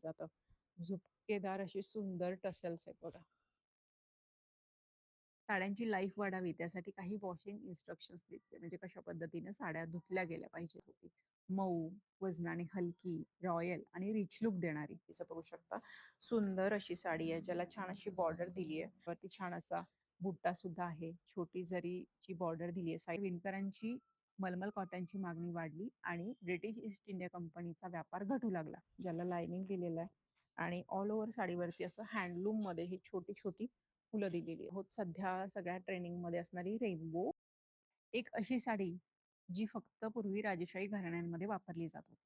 जातं. झुपकेदार अशी सुंदर टसल्स आहेत बघा. साड्यांची लाईफ वाढावी त्यासाठी काही वॉशिंग इन्स्ट्रक्शन्स देते. म्हणजे कशा पद्धतीने साड्या धुतल्या गेल्या पाहिजेत होती. मऊ, वजनाने हलकी, रॉयल आणि रिच लुक देणारी. तिचं बघू शकता. सुंदर अशी साडी आहे ज्याला छान अशी बॉर्डर दिली आहे. वरती छान असा बुट्टा सुद्धा आहे. छोटी जरीची बॉर्डर दिली आहे. साई विणकरांची मलमल कॉटनची मागणी वाढली आणि ब्रिटिश ईस्ट इंडिया कंपनीचा व्यापार घटू लागला. ज्याला लाइनिंग दिलेलं आहे आणि ऑल ओव्हर साडीवरती असं हँडलूममध्ये ही छोटी-छोटी फुलं दिलेली होत सध्या सगळ्या ट्रेनिंगमध्ये असणारी रेनबो. एक अशी साडी जी फक्त पूर्वी राजेशाही घराण्यांमध्ये वापरली जात होती.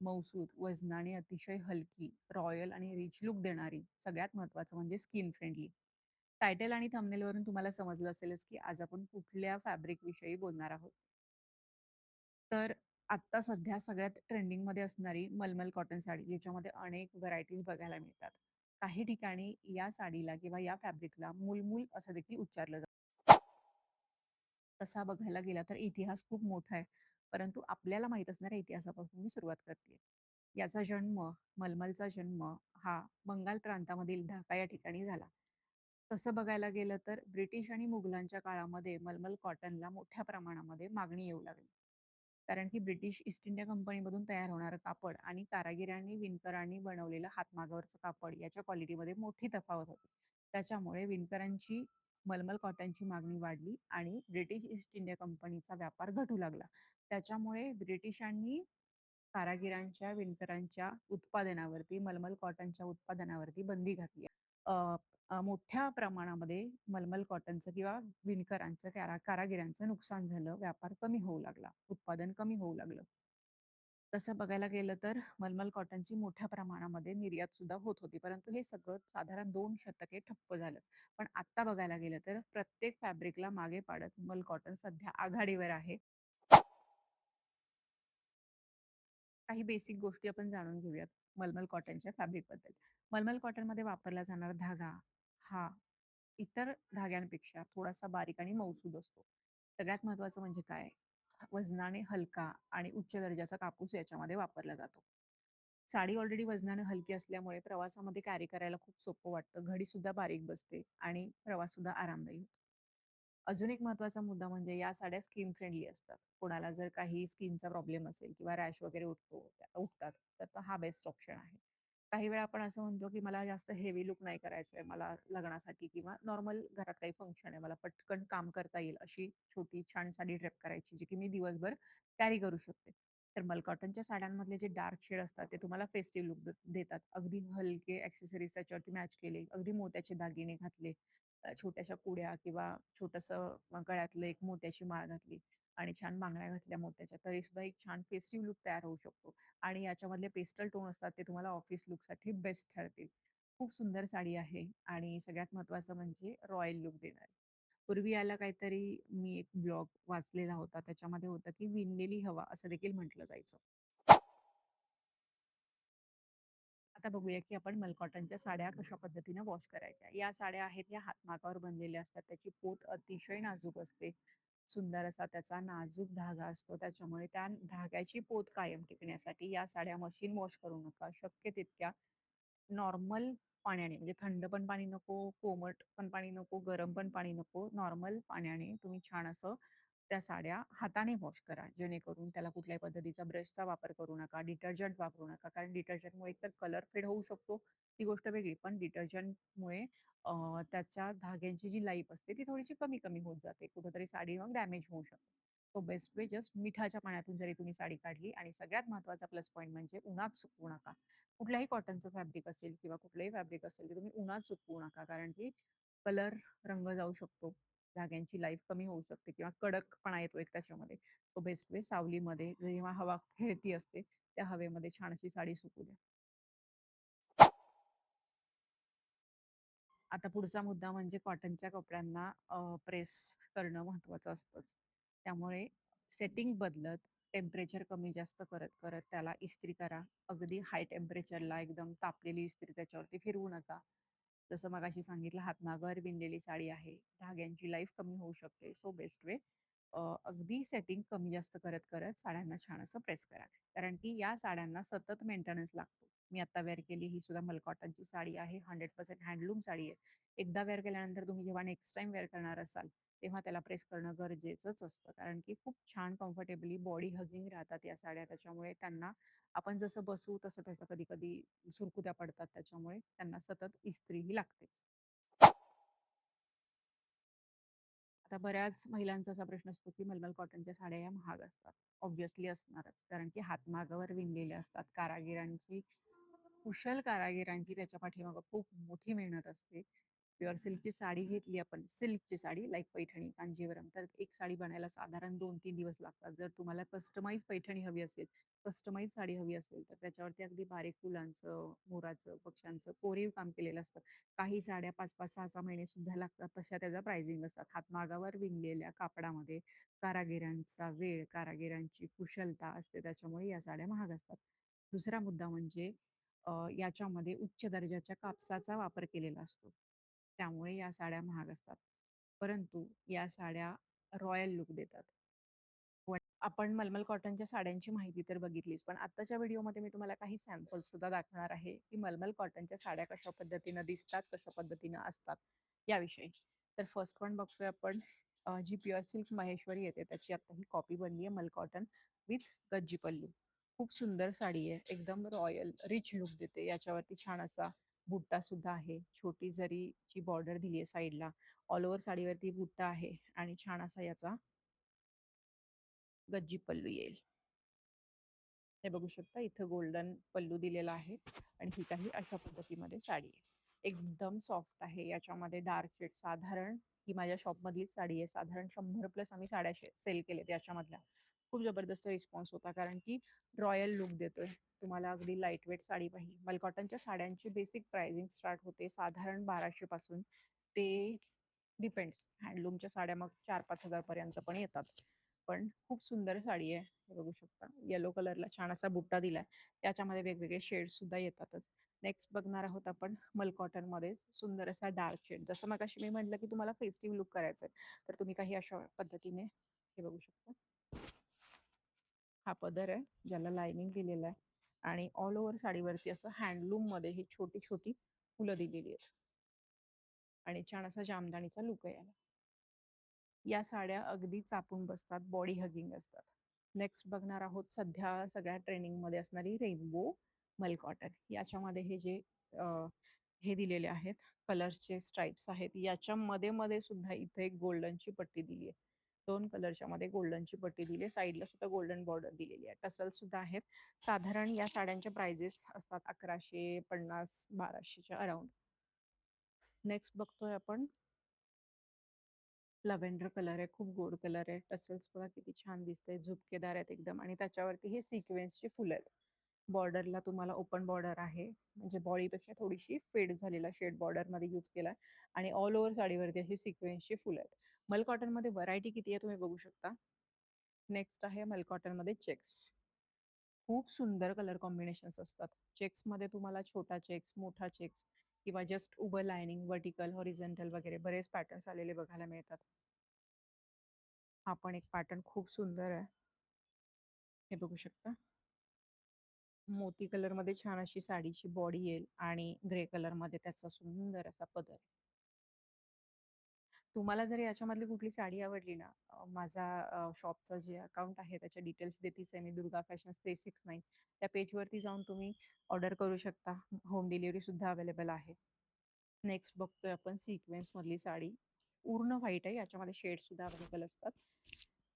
मौसूद वजनाने अतिशय हलकी, रॉयल आणि रिच लुक देणारी. सगळ्यात महत्त्वाचं म्हणजे स्किन फ्रेंडली. टायटल आणि थंबनेलवरून तुम्हाला समजलं असेलच, की आज आपण कुठल्या फॅब्रिकविषयी बोलणार आहोत. तर आत्ता सध्या सगळ्यात ट्रेंडिंगमध्ये असणारी मलमल कॉटन साडी, ज्याच्यामध्ये अनेक व्हरायटीज बघायला मिळतात. काही ठिकाणी या साडीला किंवा या फॅब्रिकला मूलमूल असं देखील उच्चारलं जातं. तसा बघायला गेला तर इतिहास खूप मोठा आहे. परंतु आपल्याला माहीत असणाऱ्या इतिहासापासून मी सुरुवात करते. याचा जन्म, मलमलचा जन्म हा बंगाल प्रांतामधील ढाका या ठिकाणी झाला. तसं बघायला गेलं तर ब्रिटिश आणि मुघलांच्या काळामध्ये मलमल कॉटनला मोठ्या प्रमाणामध्ये मागणी येऊ लागली. कारण की ब्रिटिश ईस्ट इंडिया कंपनीमधून तयार होणारं कापड आणि कारागिरांनी, विणकरांनी बनवलेलं हातमागावरचं कापड याच्या क्वालिटीमध्ये मोठी तफावत होती. त्याच्यामुळे विणकरांची मलमल कॉटनची मागणी वाढली आणि ब्रिटिश ईस्ट इंडिया कंपनीचा व्यापार घटू लागला. त्याच्यामुळे ब्रिटिशांनी कारागिरांच्या, विणकरांच्या उत्पादनावरती, मलमल कॉटनच्या उत्पादनावरती बंदी घातली. मोठ्या प्रमाणामध्ये मलमल कॉटनचं किंवा विणकरांचं, कारा कारागिरांचं नुकसान झालं. व्यापार कमी होऊ लागला. उत्पादन कमी होऊ लागलं. तसं बघायला गेलं तर मलमल कॉटनची मोठ्या प्रमाणामध्ये निर्यात सुद्धा होत होती. परंतु हे सगळं साधारण दोन शतके ठप्प झालं. पण आत्ता बघायला गेलं तर प्रत्येक फॅब्रिकला मागे पाडत मल कॉटन सध्या आघाडीवर आहे. काही बेसिक गोष्टी आपण जाणून घेऊयात मलमल कॉटनच्या फॅब्रिकबद्दल. मलमल कॉटनमध्ये वापरला जाणारा धागा हा इतर धाग्यांपेक्षा थोडासा बारीक आणि मऊसूद असतो. सगळ्यात महत्त्वाचं म्हणजे काय? वजनाने हलका आणि उच्च दर्जाचा कापूस याच्यामध्ये वापरला जातो. साडी ऑलरेडी वजनाने हलकी असल्यामुळे प्रवासामध्ये कॅरी करायला खूप सोपं वाटतं. घडीसुद्धा बारीक बसते आणि प्रवाससुद्धा आरामदायी होतो. अजून एक महत्त्वाचा मुद्दा म्हणजे या साड्या स्किन फ्रेंडली असतात. कोणाला जर काही स्किनचा प्रॉब्लेम असेल किंवा रॅश वगैरे उठतो उठतात, तर हा बेस्ट ऑप्शन आहे. काही वेळा आपण असं म्हणतो, की मला जास्त हेवी लूक नाही करायचं आहे. मला लग्नासाठी किंवा नॉर्मल घरात काही फंक्शन आहे. मला पटकन काम करता येईल अशी छोटी छान साडी ड्रेप करायची, जी की मी दिवसभर कॅरी करू शकते. तर मलकॉटनच्या साड्यांमधले जे डार्क शेड असतात, ते तुम्हाला फेस्टिव्ह लुक देतात. अगदी हलके ऍक्सेसरीज त्याच्यावरती मॅच केले, अगदी मोत्याचे दागिने घातले, छोट्याशा कुड्या किंवा छोटंसं गळ्यातलं एक मोत्याची माळ घातली आणि छान बांगड्या घातल्या मोत्याच्या, तरीसुद्धा एक छान फेस्टिव्ह लुक तयार होऊ शकतो. आणि याच्यामधले पेस्टल टोन असतात, ते तुम्हाला ऑफिस लुकसाठी बेस्ट ठरतील. खूप सुंदर साडी आहे आणि सगळ्यात महत्त्वाचं म्हणजे रॉयल लुक देणार पूर्वी याला काहीतरी मी एक ब्लॉग वाचलेला होता. त्याच्यामध्ये होतं, की विणलेली हवा असं देखील म्हटलं जायचं. आता बघूया, की आपण मलकॉटनच्या साड्या कशा पद्धतीने वॉश करायच्या. या साड्या आहेत, या हातमागावर बनलेल्या असतात. त्याची पोत अतिशय नाजूक असते. सुंदर असा त्याचा नाजूक धागा असतो. त्याच्यामुळे त्या धाग्याची पोत कायम टिकण्यासाठी या साड्या मशीन वॉश करू नका. शक्य तितक्या नॉर्मल पाण्याने म्हणजे थंड पण पाणी नको, कोमट पण पाणी नको, गरम पण पाणी नको. नॉर्मल पाण्याने तुम्ही छान असं त्या साड्या हाताने वॉश करा. जेणेकरून त्याला कुठल्याही पद्धतीचा ब्रशचा वापर करू नका, डिटर्जंट वापरू नका. कारण डिटर्जंटमुळे एकतर कलर फेड होऊ शकतो, ती गोष्ट वेगळी. पण डिटर्जंटमुळे त्याच्या धाग्यांची जी लाईफ असते ती थोडीशी कमी-कमी होत जाते. कुठेतरी साडी मग डॅमेज होऊ शकते. सो बेस्ट वे जस्ट मिठाच्या पाण्यातून जरी तुम्ही साडी काढली आणि सगळ्यात महत्त्वाचा प्लस पॉईंट म्हणजे उन्हात सुकवू नका. कुठल्याही कॉटनचं फॅब्रिक असेल किंवा कुठलंही फॅब्रिक असेल, ते तुम्ही उन्हात सुकवू नका. कारण की कलर, रंग जाऊ शकतो. धाग्यांची लाईफ कमी होऊ शकते किंवा कडकपणा येतो एक त्याच्यामध्ये. सो बेस्ट वे सावलीमध्ये जेव्हा हवा खेळती असते, त्या हवेमध्ये छान अशी साडी सुकू द्या. आता पुढचा मुद्दा म्हणजे कॉटनच्या कपड्यांना प्रेस करणं महत्त्वाचं असतंच. त्यामुळे सेटिंग बदलत, टेम्परेचर कमी जास्त करत-करत त्याला इस्त्री करा. अगदी हाय टेम्परेचरला एकदम तापलेली इस्त्री त्याच्यावरती फिरवू नका. जसं मगाशी सांगितलं हातमागावर विणलेली साडी आहे. धाग्यांची लाईफ कमी होऊ शकते. सो बेस्ट वे अगदी सेटिंग कमी जास्त करत-करत साड्यांना छान असं प्रेस करा. कारण की या साड्यांना सतत मेंटेनन्स लागतो. मी आता वेअर केली ही सुद्धा मलकॉटनची साडी आहे हंड्रेड पर्सेंट हँडलूम साडी आहे एकदा वेअर केल्यानंतर तुम्ही जेव्हा नेक्स्ट टाइम वेअर करणार असाल तेव्हा त्याला प्रेस करणं गरजेचंच असतं. कारण की खूप छान कम्फर्टेबली बॉडी हगिंग राहतात या साड्या. त्याच्यामुळे त्यांना आपण जसं बसू तसं त्याचा कधी कधी सुरकुत्या पडतात. त्याच्यामुळे त्यांना सतत इस्त्रीही लागतेच. आता बऱ्याच महिलांचा असा प्रश्न असतो की मलमल कॉटनच्या साड्या या महाग असतात. ऑब्व्हियसली असणारच. कारण की हातमागावर विणलेल्या असतात. कारागिरांची कुशल कारागिरांची त्याच्या पाठीमागं खूप मोठी मेहनत असते. प्युअर सिल्कची साडी घेतली आपण सिल्कची साडी लाईक पैठणी कांजीवरम. तर एक साडी बनायला साधारण दोन तीन दिवस लागतात. जर तुम्हाला कस्टमाइज पैठणी हवी असेल कस्टमाइज साडी हवी असेल तर त्याच्यावरती अगदी बारीक फुलांचं मोराचं पक्ष्यांचं कोरीव काम केलेलं असतं. काही साड्या पाच पाच सहा सहा महिने सुद्धा लागतात तशा त्याचा प्राइसिंग असतात. हातमागावर विणलेल्या कापडामध्ये कारागिरांचा वेळ कारागिरांची कुशलता असते त्याच्यामुळे या साड्या महाग असतात. दुसरा मुद्दा म्हणजे याच्यामध्ये उच्च दर्जाच्या कापसाचा वापर केलेला असतो. त्यामुळे या साड्या महाग असतात. परंतु या साड्या रॉयल लुक देतात. आपण मलमल कॉटनच्या साड्यांची माहिती तर बघितलीच पण आत्ताच्या व्हिडिओमध्ये मी तुम्हाला काही सॅम्पल सुद्धा दाखवणार आहे की मलमल कॉटनच्या साड्या कशा पद्धतीनं दिसतात कशा पद्धतीनं असतात याविषयी. तर फर्स्ट वन बघतोय आपण जी प्युअर सिल्क महेश्वरी येते त्याची आता ही कॉपी बनली आहे मल कॉटन विथ गज्जी पल्लू खूप सुंदर साडी आहे एकदम रॉयल रिच लुक देते याच्यावरती छान असा बुट्टा सुद्धा आहे. छोटी जरीची बॉर्डर दिली आहे साईडला ऑल ओव्हर साडीवरती बुट्टा आहे आणि छान असा याचा गज्जी पल्लू येईल. हे बघू शकता इथं गोल्डन पल्लू दिलेला आहे आणि ही काही अशा पद्धतीमध्ये साडी आहे. एकदम सॉफ्ट आहे याच्यामध्ये डार्क शेड साधारण ही माझ्या शॉपमधलीच साडी आहे साधारण शंभर प्लस आम्ही साड्या सेल केल्या याच्यामधल्या. खूप जबरदस्त रिस्पॉन्स होता कारण की रॉयल लुक देतोय. तुम्हाला अगदी लाइट वेट साडी पाहिजे. मलकॉटनच्या साड्यांची बेसिक प्राइसिंग स्टार्ट होते साधारण बाराशे पासून. ते डिपेंड्स हँडलूमच्या साड्या मग चार पाच हजार पर्यंत पण येतात. पण खूप सुंदर साडी आहे. हे बघू शकता. येलो कलरला छान असा बुट्टा दिलाय. त्याच्यामध्ये वेगवेगळे शेड सुद्धा येतातच. नेक्स्ट बघणार आहोत आपण मलकॉटनमध्ये सुंदर असा डार्क शेड जसं मग अशी मी म्हटलं की तुम्हाला फेस्टिव्ह लुक करायचं आहे तर तुम्ही काही अशा पद्धतीने हे बघू शकता. हा पदर आहे ज्याला लाइनिंग दिलेलं आहे. आणि ऑल ओव्हर साडीवरती असं हँडलूममध्ये ही छोटी छोटी फुलं दिलेली आहेत. आणि छान असा जामदाणीचा लुक आहे याला. या साड्या अगदी चापून बसतात बॉडी हगिंग असतात. नेक्स्ट बघणार आहोत सध्या सगळ्या ट्रेनिंगमध्ये असणारी रेनबो मल कॉटन याच्यामध्ये हे जे हे दिलेले आहेत कलर्सचे स्ट्राईप्स आहेत याच्यामध्ये मध्ये सुद्धा इथे एक गोल्डनची पट्टी दिली आहे. दोन कलरच्या मध्ये गोल्डनची पट्टी दिली साईडला सुद्धा गोल्डन बॉर्डर दिलेली आहे. टसल सुद्धा आहेत. साधारण या साड्यांच्या प्राइजेस असतात अकराशे पन्नास बाराशेच्या अराउंड. नेक्स्ट बघतोय आपण. लव्हेंडर कलर आहे. खूप गोड कलर आहे. टसल्स बघा किती छान दिसते झुपकेदार आहेत एकदम. आणि त्याच्यावरती हे सिक्वेन्सची फुलं आहेत. बॉर्डरला तुम्हाला ओपन बॉर्डर आहे. म्हणजे बॉडीपेक्षा थोडीशी फेड झालेला शेड बॉर्डरमध्ये यूज केला आणि ऑल ओव्हर साडीवरती अशी सिक्वेन्सची फुलं आहेत. मल कॉटनमध्ये व्हरायटी किती आहे तुम्ही बघू शकता? नेक्स्ट आहे मल कॉटनमध्ये चेक्स. खूप सुंदर कलर कॉम्बिनेशन्स असतात. चेक्समध्ये तुम्हाला छोटा चेक्स मोठा चेक्स किंवा जस्ट उभं लायनिंग वर्टिकल हॉरिझेंटल वगैरे बरेच पॅटर्न्स आलेले बघायला मिळतात. हा पण एक पॅटर्न खूप सुंदर आहे. हे बघू शकता. मोती कलरमध्ये छान अशी साडीची बॉडी येईल आणि ग्रे कलरमध्ये त्याचा सुंदर असा पदर. तुम्हाला जर याच्यामधली कुठली साडी आवडली ना माझा शॉपचा जे अकाउंट आहे त्याच्या डिटेल्स देतीच आहे मी Durga fashion three six nine. त्या पेजवरती जाऊन तुम्ही ऑर्डर करू शकता. होम डिलिव्हरी सुद्धा अवेलेबल आहे. नेक्स्ट बघतोय आपण सिक्वेन्स मधली साडी. पूर्ण व्हाईट आहे याच्यामध्ये शेड सुद्धा अवेलेबल असतात.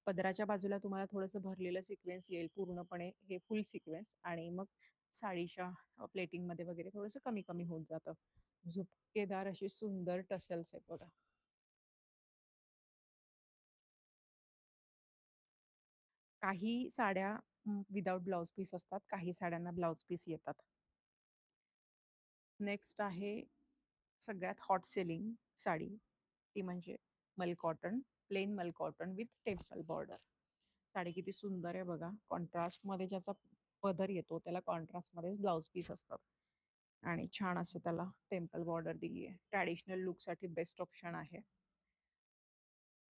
पदराच्या बाजूला तुम्हाला थोडंसं भरलेलं सिक्वेन्स येईल पूर्णपणे हे फुल सिक्वेन्स आणि मग साडीच्या प्लेटिंगमध्ये वगैरे थोडंसं कमी कमी होत जातं. झुपकेदार अशी सुंदर टसल्स आहेत बघा. काही साड्या विदाउट ब्लाउज पीस असतात काही साड्यांना ब्लाउज पीस येतात. नेक्स्ट आहे सगळ्यात हॉट सेलिंग साडी ती म्हणजे मल कॉटन प्लेन मल cotton with temple border. Sari किती सुंदर आहे बघा. कॉन्ट्रास्टमध्ये ज्याचा पदर येतो त्याला कॉन्ट्रास्टमध्येच ब्लाउज पीस असतात. आणि छान असं त्याला टेम्पल बॉर्डर दिली आहे ट्रॅडिशनल लुकसाठी बेस्ट ऑप्शन आहे.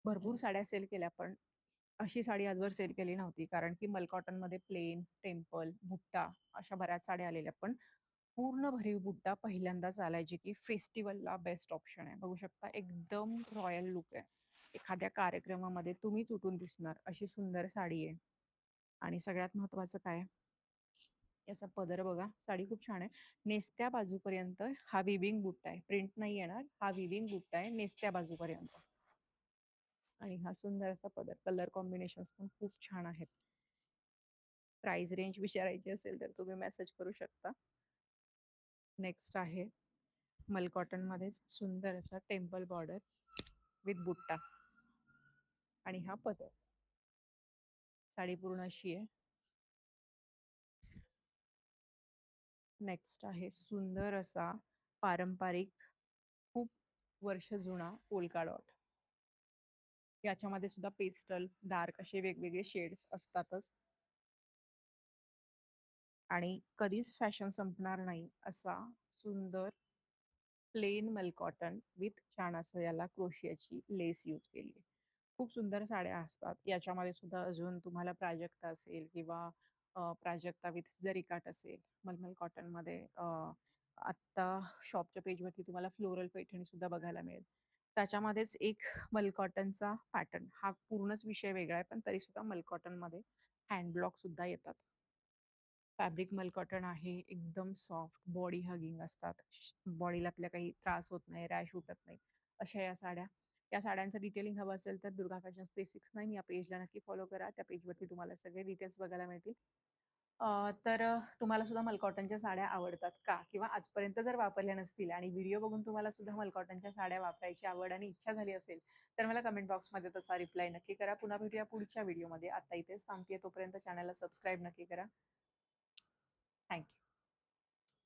भरपूर साड्या सेल केल्या पण अशी साडी आजवर सेल केली नव्हती. कारण की मलकॉटनमध्ये प्लेन टेम्पल भुट्टा अशा बऱ्याच साड्या आलेल्या. पण पूर्ण भरीव बुट्टा पहिल्यांदाच आलाय जे की फेस्टिवलला बेस्ट ऑप्शन आहे. बघू शकता एकदम रॉयल लुक आहे. एखाद्या कार्यक्रमामध्ये तुम्हीच उठून दिसणार अशी सुंदर साडी आहे. आणि सगळ्यात महत्त्वाचं काय याचा पदर बघा, साडी खूप छान आहे. नेसत्या बाजूपर्यंत हा विविंग बुट्टा आहे. प्रिंट नाही येणार. हा विविंग बुट्टा आहे नेसत्या बाजूपर्यंत. आणि हा सुंदर असा पदर. कलर कॉम्बिनेशन्स पण खूप छान आहेत. प्राइस रेंज विचारायची असेल तर तुम्ही मेसेज करू शकता. नेक्स्ट आहे मल कॉटनमध्येच सुंदर असा टेम्पल बॉर्डर विथ बुट्टा आणि हा पदर. साडी पूर्ण अशी आहे. नेक्स्ट आहे सुंदर असा पारंपरिक खूप वर्ष जुना पोलका डॉट. याच्यामध्ये सुद्धा पेस्टल, डार्क असे वेगवेगळे शेड्स असतातच. आणि कधीच फॅशन संपणार नाही असा सुंदर प्लेन मल कॉटन विथ छान असं याला क्रोशियाची लेस यूज केली आहे. खूप सुंदर साड्या असतात. याच्यामध्ये सुद्धा अजून तुम्हाला प्राजक्ता असेल किंवा प्राजक्ता विथ जरीकाट असेल, मलमल कॉटनमध्ये आत्ता शॉपच्या पेजवरती तुम्हाला फ्लोरल पैठणी सुद्धा बघायला मिळेल. त्याच्यामध्येच एक मलकॉटनचा पॅटर्न हा पूर्णच विषय वेगळा आहे, पण तरीसुद्धा मल कॉटनमध्ये हँड ब्लॉक सुद्धा येतात. फॅब्रिक मलकॉटन आहे, एकदम सॉफ्ट, बॉडी हगिंग असतात. बॉडीला आपल्या काही त्रास होत नाही, रॅश उठत नाही, अशा या साड्या. या साड्यांचं डिटेलिंग हवं असेल तर दुर्गा फॅशन्स 369 या पेजला नक्की फॉलो करा. त्या पेजवरती तुम्हाला सगळे डिटेल्स बघायला मिळतील. तर तुम्हाला सुद्धा मलकॉटनच्या साड्या आवडतात का? किंवा आजपर्यंत जर वापरल्या नसतील आणि व्हिडिओ बघून तुम्हाला सुद्धा मलकॉटनच्या साड्या वापरायची आवड आणि इच्छा झाली असेल, तर मला कमेंट बॉक्समध्ये तसा रिप्लाय नक्की करा. पुन्हा भेटूया पुढच्या व्हिडिओमध्ये. आता इथेच थांबते तोपर्यंत चॅनलला सबस्क्राईब नक्की करा. थँक्यू